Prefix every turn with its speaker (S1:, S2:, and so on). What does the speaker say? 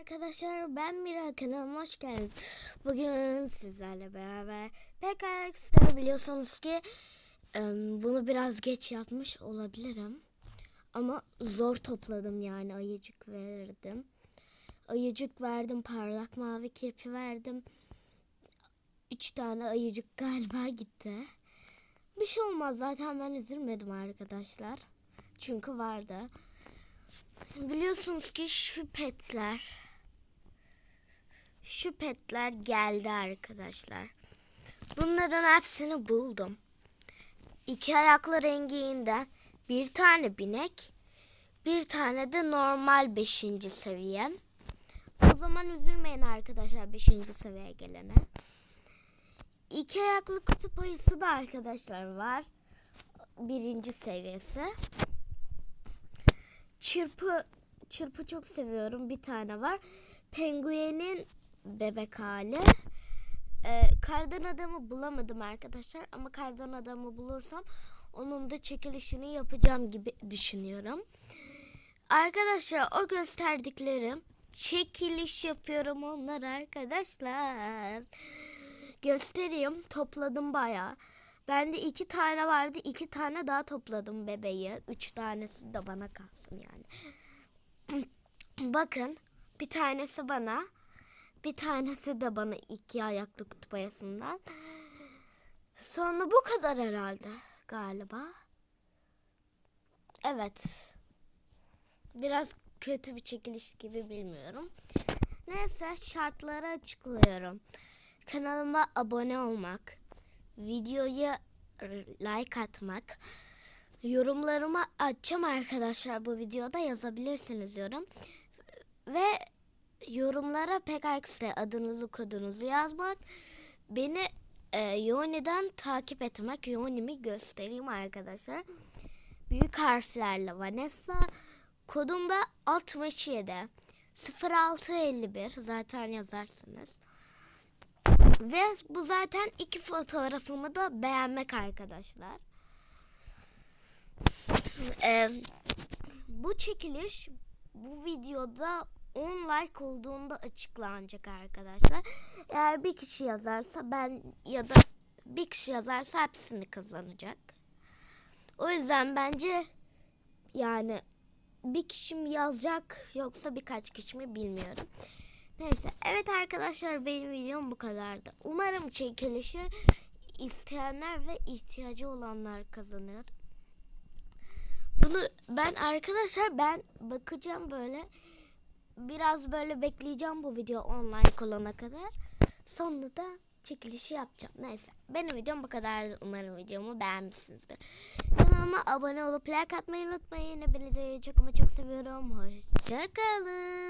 S1: Arkadaşlar ben Mira kanalıma hoş geldiniz. Bugün sizlerle beraber PKX'de biliyorsunuz ki bunu biraz geç yapmış olabilirim. Ama zor topladım yani ayıcık verdim. Ayıcık verdim, parlak mavi kirpi verdim. Üç tane ayıcık galiba gitti. Bir şey olmaz zaten ben üzülmedim arkadaşlar. Çünkü vardı. Biliyorsunuz ki şu petler şu petler geldi arkadaşlar. Bunların hepsini buldum. İki ayaklı renginden bir tane binek, bir tane de normal beşinci seviye. O zaman üzülmeyin arkadaşlar beşinci seviyeye gelene. İki ayaklı kutup ayısı da arkadaşlar var. Birinci seviyesi. Çırpı çırpı çok seviyorum. Bir tane var. Penguenin bebek hali. Ee, kardan adamı bulamadım arkadaşlar ama kardan adamı bulursam onun da çekilişini yapacağım gibi düşünüyorum. Arkadaşlar o gösterdiklerim çekiliş yapıyorum onlar arkadaşlar. Göstereyim topladım bayağı. Bende iki tane vardı iki tane daha topladım bebeği. Üç tanesi de bana kalsın yani. Bakın bir tanesi bana bir tanesi de bana iki ayaklı kutup ayasından. Sonra bu kadar herhalde galiba. Evet. Biraz kötü bir çekiliş gibi bilmiyorum. Neyse şartları açıklıyorum. Kanalıma abone olmak, videoya like atmak, yorumlarımı açacağım arkadaşlar bu videoda yazabilirsiniz yorum. Ve yorumlara PKX'de adınızı kodunuzu yazmak, beni e, Yoni'den takip etmek, Yoni'mi göstereyim arkadaşlar. Büyük harflerle Vanessa, kodum da 67 0651 zaten yazarsınız. Ve bu zaten iki fotoğrafımı da beğenmek arkadaşlar. Ee, bu çekiliş bu videoda 10 like olduğunda açıklanacak arkadaşlar. Eğer bir kişi yazarsa ben ya da bir kişi yazarsa hepsini kazanacak. O yüzden bence yani bir kişi mi yazacak yoksa birkaç kişi mi bilmiyorum. Neyse evet arkadaşlar benim videom bu kadardı. Umarım çekilişi isteyenler ve ihtiyacı olanlar kazanır. Bunu ben arkadaşlar ben bakacağım böyle biraz böyle bekleyeceğim bu video online olana kadar. Sonra da çekilişi yapacağım. Neyse benim videom bu kadar. Umarım videomu beğenmişsinizdir. Kanalıma abone olup like atmayı unutmayın. Hepinizi çok ama çok seviyorum. Hoşçakalın.